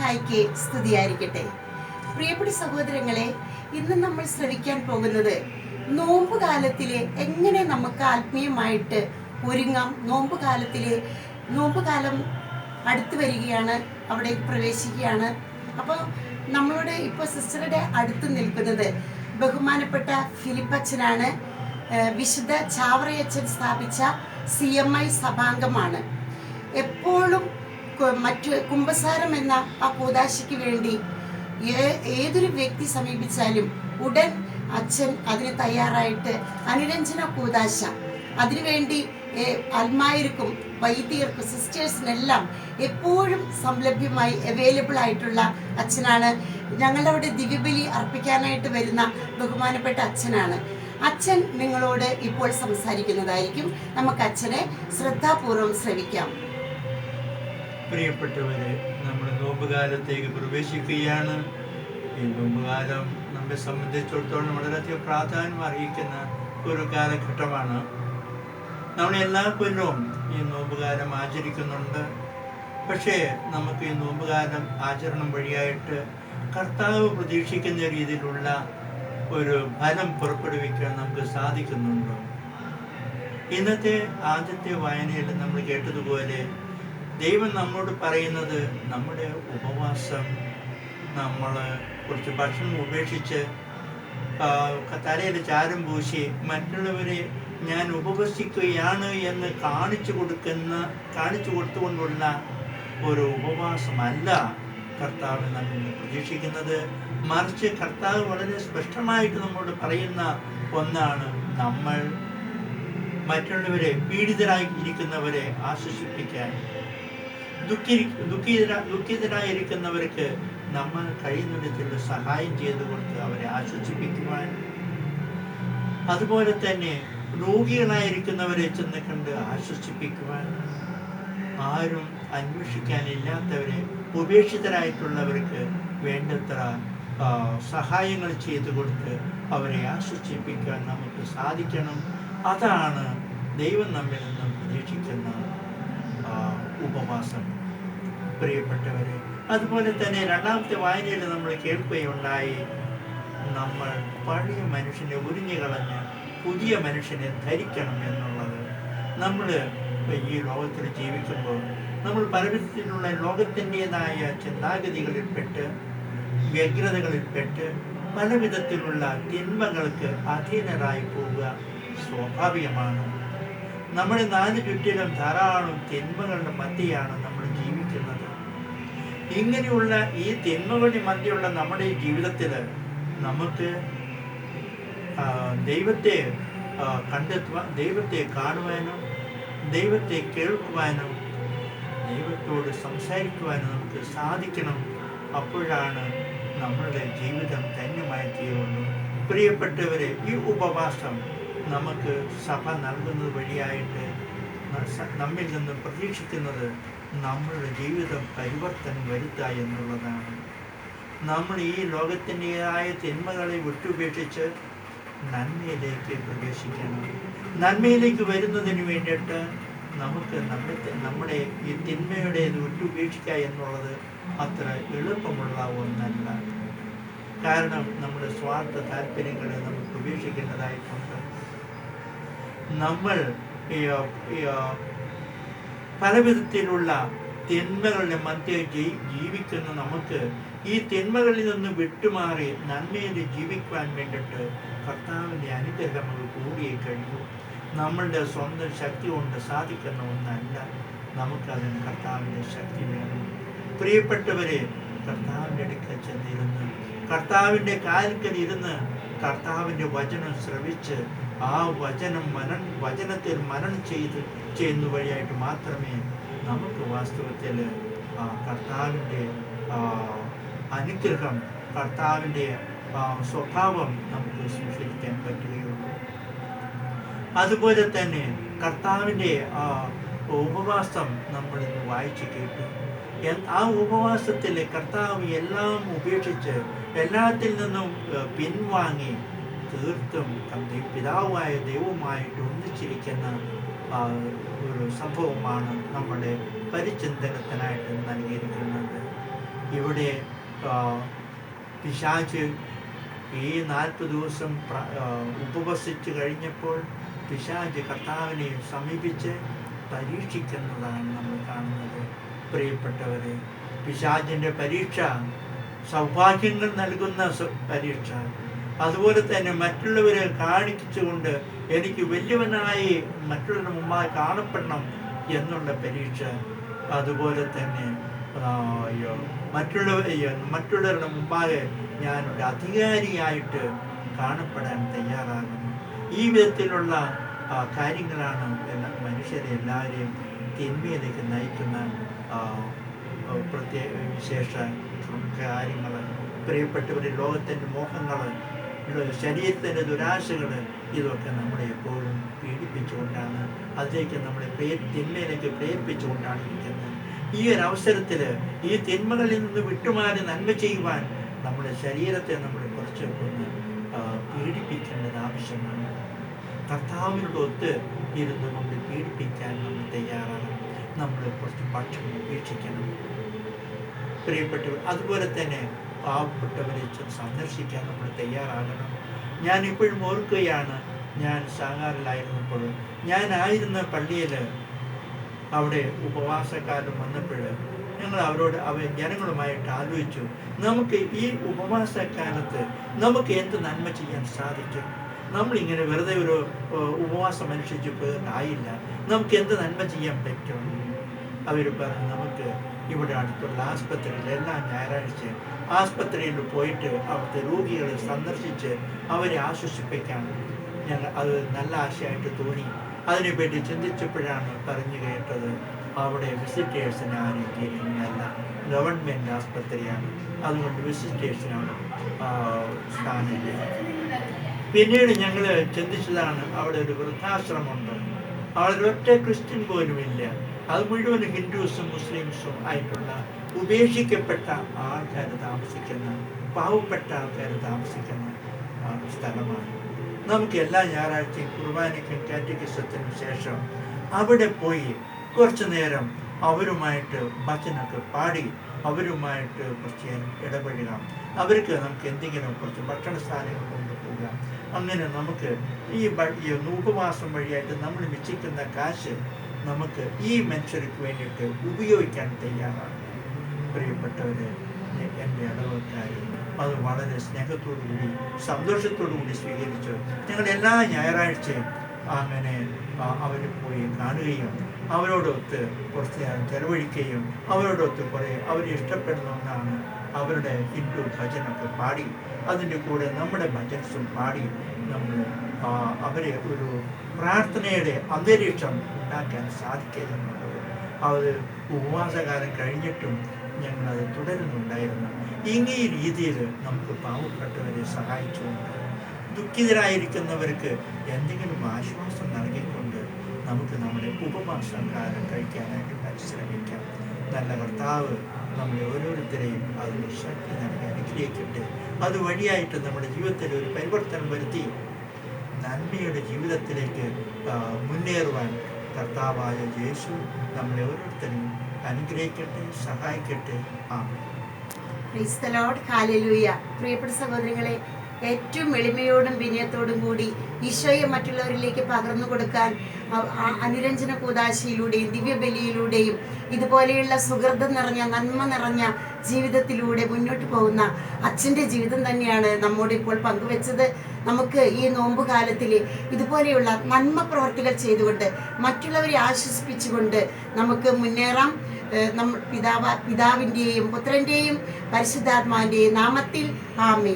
മിശിഹായ്ക്ക് സ്തുതിയായിരിക്കട്ടെ. പ്രിയപ്പെട്ട സഹോദരങ്ങളെ ഇന്ന് നമ്മൾ ശ്രവിക്കാൻ പോകുന്നത് നോമ്പ് കാലത്തിലെ എങ്ങനെ നമുക്ക് ആത്മീയമായിട്ട് ഒരുങ്ങാം? നോമ്പ് കാലത്തിലെ നോമ്പ് കാലം അടുത്ത് വരികയാണ് അവിടെ പ്രവേശിക്കുകയാണ്. അപ്പോൾ നമ്മളോട് ഇപ്പോൾ സിസ്റ്ററുടെ അടുത്ത് നിൽക്കുന്നത് ബഹുമാനപ്പെട്ട ഫിലിപ്പച്ചനാണ്. വിശുദ്ധ ചാവറയച്ചൻ സ്ഥാപിച്ച സി എം ഐ സഭാംഗമാണ്. എപ്പോഴും മറ്റ് കുംഭസാരം എന്ന ആ കൂതാശിക്ക് വേണ്ടി ഏതൊരു വ്യക്തി സമീപിച്ചാലും ഉടൻ അച്ഛൻ അതിന് തയ്യാറായിട്ട് അനുരഞ്ജന കൂതാശ അതിനുവേണ്ടി അൽമായർക്കും വൈദികർക്കും സിസ്റ്റേഴ്സിനെല്ലാം എപ്പോഴും സംലഭ്യമായി അവൈലബിൾ ആയിട്ടുള്ള അച്ഛനാണ്. ഞങ്ങളുടെ അവിടെ ദിവ്യബലി അർപ്പിക്കാനായിട്ട് വരുന്ന ബഹുമാനപ്പെട്ട അച്ഛനാണ്. അച്ഛൻ നിങ്ങളോട് ഇപ്പോൾ സംസാരിക്കുന്നതായിരിക്കും. നമുക്ക് അച്ഛനെ ശ്രദ്ധാപൂർവം ശ്രവിക്കാം. പ്രിയപ്പെട്ടവരെ നമ്മൾ നോമ്പുകാലത്തേക്ക് പ്രവേശിക്കുകയാണ്. ഈ നോമ്പുകാലം നമ്മെ സംബന്ധിച്ചിടത്തോളം വളരെയധികം പ്രാധാന്യം അറിയിക്കുന്ന ഒരു കാലഘട്ടമാണ്. നമ്മൾ എല്ലാ കൊല്ലവും ഈ നോമ്പുകാലം ആചരിക്കുന്നുണ്ട്. പക്ഷേ നമുക്ക് ഈ നോമ്പുകാലം ആചരണം വഴിയായിട്ട് കർത്താവ് പ്രതീക്ഷിക്കുന്ന രീതിയിലുള്ള ഒരു ഫലം പുറപ്പെടുവിക്കാൻ നമുക്ക് സാധിക്കുന്നുണ്ടോ? ഇന്നത്തെ ആദ്യത്തെ വായനയിൽ നമ്മൾ കേട്ടതുപോലെ ദൈവം നമ്മളോട് പറയുന്നത് നമ്മുടെ ഉപവാസം നമ്മൾ കുറച്ച് ഭക്ഷണം ഉപേക്ഷിച്ച് തലയിൽ ചാരം പൂശി മറ്റുള്ളവരെ ഞാൻ ഉപവസിക്കുകയാണ് എന്ന് കാണിച്ചു കൊടുക്കുന്ന കാണിച്ചു കൊടുത്തുകൊണ്ടുള്ള ഒരു ഉപവാസമല്ല കർത്താവ് നമ്മൾ പ്രതീക്ഷിക്കുന്നത്. മറിച്ച് കർത്താവ് വളരെ സ്പഷ്ടമായിട്ട് നമ്മോട് പറയുന്ന ഒന്നാണ് നമ്മൾ മറ്റുള്ളവരെ പീഡിതരായി ഇരിക്കുന്നവരെ ആശ്വസിപ്പിക്കാൻ. ദുഃഖി ദുഃഖിതര ദുഃഖിതരായിരിക്കുന്നവർക്ക് നമ്മൾ കഴിയുന്ന വിധത്തിൽ സഹായം കൊടുത്ത് അവരെ ആശ്വസിപ്പിക്കുവാൻ. അതുപോലെ തന്നെ രോഗികളായിരിക്കുന്നവരെ ചെന്ന് കണ്ട് ആശ്വസിപ്പിക്കുവാൻ. ആരും അന്വേഷിക്കാനില്ലാത്തവരെ ഉപേക്ഷിതരായിട്ടുള്ളവർക്ക് വേണ്ടത്ര സഹായങ്ങൾ ചെയ്തു കൊടുത്ത് അവരെ ആശ്വസിപ്പിക്കാൻ നമുക്ക് സാധിക്കണം. അതാണ് ദൈവം നമ്മിൽ നിന്നും പ്രതീക്ഷിക്കുന്ന ഉപവാസം. പ്രിയപ്പെട്ടവരെ അതുപോലെ തന്നെ രണ്ടാമത്തെ വായനയിൽ നമ്മൾ കേൾക്കുകയുണ്ടായി നമ്മൾ പഴയ മനുഷ്യനെ ഉരിഞ്ഞു കളഞ്ഞ് പുതിയ മനുഷ്യനെ ധരിക്കണം എന്നുള്ളത്. നമ്മൾ ഈ ലോകത്തിൽ ജീവിക്കുമ്പോൾ നമ്മൾ പലവിധത്തിലുള്ള ലോകത്തിന്റെതായ ചിന്താഗതികളിൽപ്പെട്ട് വ്യഗ്രതകളിൽപ്പെട്ട് പല വിധത്തിലുള്ള തിന്മകൾക്ക് അധീനരായി പോവുക സ്വാഭാവികമാണ്. നമ്മുടെ നാല് ചുറ്റിലും ധാരാളം തിന്മകളുടെ മധ്യയാണ് നമ്മൾ ജീവിക്കുന്നത്. ഇങ്ങനെയുള്ള ഈ തിന്മകളുടെ മധ്യയുള്ള നമ്മുടെ ഈ ജീവിതത്തിൽ നമുക്ക് ദൈവത്തെ കണ്ടെത്തുവാൻ ദൈവത്തെ കാണുവാനും ദൈവത്തെ കേൾക്കുവാനും ദൈവത്തോട് സംസാരിക്കുവാനും നമുക്ക് സാധിക്കണം. അപ്പോഴാണ് നമ്മളുടെ ജീവിതം ധന്യമായി തീരുന്നു. പ്രിയപ്പെട്ടവരെ ഈ ഉപവാസം നമുക്ക് സഭ നൽകുന്നത് വഴിയായിട്ട് നമ്മിൽ നിന്ന് പ്രതീക്ഷിക്കുന്നത് നമ്മളുടെ ജീവിതം പരിവർത്തനം വരുത്തുക എന്നുള്ളതാണ്. നമ്മൾ ഈ ലോകത്തിന്റെതായ തിന്മകളെ വിട്ടുപേക്ഷിച്ച് നന്മയിലേക്ക് പ്രവേശിക്കണം. നന്മയിലേക്ക് വരുന്നതിന് വേണ്ടിയിട്ട് നമുക്ക് നമ്മുടെ നമ്മുടെ ഈ തിന്മയുടെ വിട്ടുപേക്ഷിക്കുക എന്നുള്ളത് അത്ര എളുപ്പമുള്ള ഒന്നല്ല. കാരണം നമ്മുടെ സ്വാർത്ഥ താല്പര്യങ്ങളെ നമുക്ക് ഉപേക്ഷിക്കേണ്ടതായിട്ടുണ്ട്. നമ്മൾ ഈ, ഈ, പല വിധത്തിലുള്ള തിന്മകളുടെ മധ്യ ജീവിക്കുന്ന നമുക്ക് ഈ തിന്മകളിൽ നിന്ന് വിട്ടുമാറി നന്മയിൽ ജീവിക്കുവാൻ വേണ്ടിയിട്ട് കർത്താവിന്റെ അനുഗ്രഹം നമുക്ക് കൂടിയേ കഴിയൂ നമ്മളുടെ സ്വന്തം ശക്തി കൊണ്ട് സാധിക്കുന്ന ഒന്നല്ല നമുക്കതിന് കർത്താവിന്റെ ശക്തി വേണം. പ്രിയപ്പെട്ടവരെ കർത്താവിന്റെ അടുക്കൽ ചെന്നിരുന്ന് കർത്താവിന്റെ കാൽക്കൽ ഇരുന്ന് കർത്താവിന്റെ വചനം ശ്രവിച്ച് ആ വചനം മനൻ വചനത്തിൽ മനനം ചെയ്ത് ചെയ്യുന്ന വഴിയായിട്ട് മാത്രമേ നമുക്ക് വാസ്തവത്തിൽ കർത്താവിന്റെ അനുഗ്രഹം കർത്താവിന്റെ സ്വഭാവം നമുക്ക് സൂക്ഷിക്കാൻ പറ്റുകയുള്ളൂ. അതുപോലെ തന്നെ കർത്താവിന്റെ ഉപവാസം നമ്മൾ ഇന്ന് വായിച്ചു കേട്ടു. ആ ഉപവാസത്തിൽ കർത്താവ് എല്ലാം ഉപേക്ഷിച്ച് എല്ലാത്തിൽ നിന്നും പിൻവാങ്ങി തീർത്തും തന്റെ പിതാവായ ദൈവവുമായിട്ട് ഒന്നിച്ചിരിക്കുന്ന ഒരു സംഭവമാണ് നമ്മുടെ പരിചിന്തനത്തിനായിട്ട് നൽകിയിരിക്കുന്നത്. ഇവിടെ പിശാച് ഈ നാൽപ്പത് ദിവസം ഉപവസിച്ച് കഴിഞ്ഞപ്പോൾ പിശാച് കർത്താവിനെ സമീപിച്ച് പരീക്ഷിക്കുന്നതാണ് നമ്മൾ കാണുന്നത്. പ്രിയപ്പെട്ടവരെ പിശാചിന്റെ പരീക്ഷ സൗഭാഗ്യങ്ങൾ നൽകുന്ന പരീക്ഷ. അതുപോലെ തന്നെ മറ്റുള്ളവരെ കാണിച്ചുകൊണ്ട് എനിക്ക് വലിയവനായി മറ്റുള്ളവരുടെ മുമ്പായി കാണപ്പെടണം എന്നുള്ള പരീക്ഷ അതുപോലെ തന്നെ മറ്റുള്ളവർ മറ്റുള്ളവരുടെ മുമ്പാകെ ഞാൻ ഒരു അധികാരിയായിട്ട് കാണപ്പെടാൻ തയ്യാറാകുന്നു. ഈ വിധത്തിലുള്ള കാര്യങ്ങളാണ് മനുഷ്യരെ എല്ലാവരെയും തിന്മയിലേക്ക് നയിക്കുന്ന പ്രത്യേക വിശേഷ കാര്യങ്ങൾ പ്രിയപ്പെട്ടവരെ ലോകത്തിന്റെ മോഹങ്ങൾ ശരീരത്തിന്റെ ദുരാശകൾ ഇതൊക്കെ നമ്മളെ എപ്പോഴും പീഡിപ്പിച്ചുകൊണ്ടാണ് അതിലേക്ക് നമ്മളെ പ്രേ തിന്മയിലേക്ക് പ്രേരിപ്പിച്ചുകൊണ്ടാണ് ഇരിക്കുന്നത് ഈ ഒരു അവസരത്തിൽ ഈ തിന്മകളിൽ നിന്ന് വിട്ടുമാറി നന്മ ചെയ്യുവാൻ നമ്മുടെ ശരീരത്തെ നമ്മൾ കുറച്ചൊക്കെ ഒന്ന് പീഡിപ്പിക്കേണ്ടത് ആവശ്യമാണ്. കർത്താവിനോട് ഒത്ത് ഇരുന്ന് കൊണ്ട് പീഡിപ്പിക്കാൻ നമ്മൾ തയ്യാറാണ് നമ്മൾ കുറച്ച് ഭക്ഷണം ഉപേക്ഷിക്കണം. പ്രിയപ്പെട്ടവർ അതുപോലെ തന്നെ പാവപ്പെട്ടവരെ ചെന്ന് സന്ദർശിക്കാൻ നമ്മൾ തയ്യാറാകണം. ഞാൻ ഇപ്പോഴും ഓർക്കുകയാണ് ഞാൻ ഷാങ്ങാറിലായിരുന്നപ്പോൾ ഞാനായിരുന്ന പള്ളിയിൽ അവിടെ ഉപവാസക്കാലം വന്നപ്പോൾ ഞങ്ങൾ അവരോട് അവ ജനങ്ങളുമായിട്ട് ആലോചിച്ചു നമുക്ക് ഈ ഉപവാസക്കാലത്ത് നമുക്ക് എന്ത് നന്മ ചെയ്യാൻ സാധിക്കും? നമ്മളിങ്ങനെ വെറുതെ ഒരു ഉപവാസം അനുഷ്ഠിച്ച് പോയിട്ടായില്ല നമുക്ക് എന്ത് നന്മ ചെയ്യാൻ പറ്റും? അവർ പറഞ്ഞു നമുക്ക് ഇവിടെ അടുത്തുള്ള ആസ്പത്രിയിൽ എല്ലാ ഞായറാഴ്ചയും ആസ്പത്രിയിൽ പോയിട്ട് അവിടുത്തെ രോഗികളെ സന്ദർശിച്ച് അവരെ ആശ്വസിപ്പിക്കാൻ ഞങ്ങൾ അത് നല്ല ആശയമായിട്ട് തോന്നി. അതിനെപ്പറ്റി ചിന്തിച്ചപ്പോഴാണ് പറഞ്ഞു കേട്ടത് അവിടെ വിസിറ്റേഴ്സിന് ആരും കയറ്റുന്നതല്ല ഗവൺമെന്റ് ആസ്പത്രിയാണ്. അതുകൊണ്ട് വിസിറ്റേഴ്സിനാണ് സ്ഥാനമില്ല. പിന്നീട് ഞങ്ങൾ ചിന്തിച്ചതാണ് അവിടെ ഒരു വൃദ്ധാശ്രമമുണ്ട്. അവിടെ ഒറ്റ ക്രിസ്ത്യൻ പോലുമില്ല. അത് മുഴുവൻ ഹിന്ദുസും മുസ്ലിംസും ആയിട്ടുള്ള ഉപേക്ഷിക്കപ്പെട്ട ആൾക്കാർ താമസിക്കുന്ന പാവപ്പെട്ട ആൾക്കാർ താമസിക്കുന്ന സ്ഥലമാണ്. നമുക്ക് എല്ലാ ഞായറാഴ്ചയും കുർബാനയ്ക്കും കാറ്റഗിസത്തിനും ശേഷം അവിടെ പോയി കുറച്ചു നേരം അവരുമായിട്ട് ഭജനൊക്കെ പാടി അവരുമായിട്ട് കുറച്ച് ഇടപഴകാം. അവർക്ക് നമുക്ക് എന്തെങ്കിലും കുറച്ച് ഭക്ഷണ സാധനങ്ങൾ കൊണ്ടുപോകാം. അങ്ങനെ നമുക്ക് ഈ ഉപവാസം വഴിയായിട്ട് നമ്മൾ മിച്ചിക്കുന്ന കാശ് നമുക്ക് ഈ മനുഷ്യർക്ക് വേണ്ടിയിട്ട് ഉപയോഗിക്കാൻ തയ്യാറാണ്. പ്രിയപ്പെട്ടവര് എന്റെ ഇടവക്കാർ അത് വളരെ സ്നേഹത്തോടു കൂടി സ്വീകരിച്ചു ഞങ്ങൾ എല്ലാ ഞായറാഴ്ചയും അങ്ങനെ അവർ പോയി കാണുകയും അവരോടൊത്ത് കുറച്ച് നേരം ചെലവഴിക്കുകയും അവരോടൊത്ത് കുറേ അവരെ ഇഷ്ടപ്പെടുന്ന ഒന്നാണ് അവരുടെ ഹിന്ദു ഭജനൊക്കെ പാടി. അതിന്റെ കൂടെ നമ്മുടെ ഭജൻസും പാടി നമ്മൾ അവരെ ഒരു പ്രാർത്ഥനയുടെ അന്തരീക്ഷം ഉണ്ടാക്കാൻ സാധിക്കുന്നുള്ളത് അത് ഉപവാസകാലം കഴിഞ്ഞിട്ടും ഞങ്ങളത് തുടരുന്നുണ്ടായിരുന്നു. ഇങ്ങേ രീതിയിൽ നമുക്ക് പാവപ്പെട്ടവരെ സഹായിച്ചുകൊണ്ട് ദുഃഖിതരായിരിക്കുന്നവർക്ക് എന്തെങ്കിലും ആശ്വാസം നൽകിക്കൊണ്ട് നമുക്ക് നമ്മുടെ ഉപവാസകാലം കഴിക്കാനായിട്ട് പരിശ്രമിക്കാം. നല്ല കർത്താവ് നമ്മളെ ഓരോരുത്തരെയും അതിന് ശക്തി നൽകി അനുഗ്രഹിക്കട്ടെ. അതുവഴിയായിട്ട് നമ്മുടെ ജീവിതത്തിൽ ഒരു പരിവർത്തനം വരുത്തി നന്മയുടെ ജീവിതത്തിലേക്ക് മുന്നേറുവാൻ കർത്താവായ യേശു നമ്മളെ ഓരോരുത്തരും അനുഗ്രഹിക്കട്ടെ സഹായിക്കട്ടെ ആ Praise the Lord. Hallelujah. പ്രിയപ്പെട്ട സഹോദരങ്ങളെ ഏറ്റവും എളിമയോടും വിനയത്തോടും കൂടി ഈശോയെ മറ്റുള്ളവരിലേക്ക് പകർന്നു കൊടുക്കാൻ അനുരഞ്ജന കൂതാശിയിലൂടെയും ദിവ്യബലിയിലൂടെയും ഇതുപോലെയുള്ള സുഹൃതം നിറഞ്ഞ നന്മ നിറഞ്ഞ ജീവിതത്തിലൂടെ മുന്നോട്ട് പോകുന്ന അച്ഛന്റെ ജീവിതം തന്നെയാണ് നമ്മോട് ഇപ്പോൾ പങ്കുവെച്ചത്. നമുക്ക് ഈ നോമ്പ് കാലത്തിൽ ഇതുപോലെയുള്ള നന്മ പ്രവർത്തികൾ ചെയ്തുകൊണ്ട് മറ്റുള്ളവരെ ആശ്വസിപ്പിച്ചുകൊണ്ട് നമുക്ക് മുന്നേറാം. നമ്മ പിതാവ് പിതാവിന്റെയും പുത്രന്റെയും പരിശുദ്ധാത്മാവിന്റെയും നാമത്തിൽ ആമേ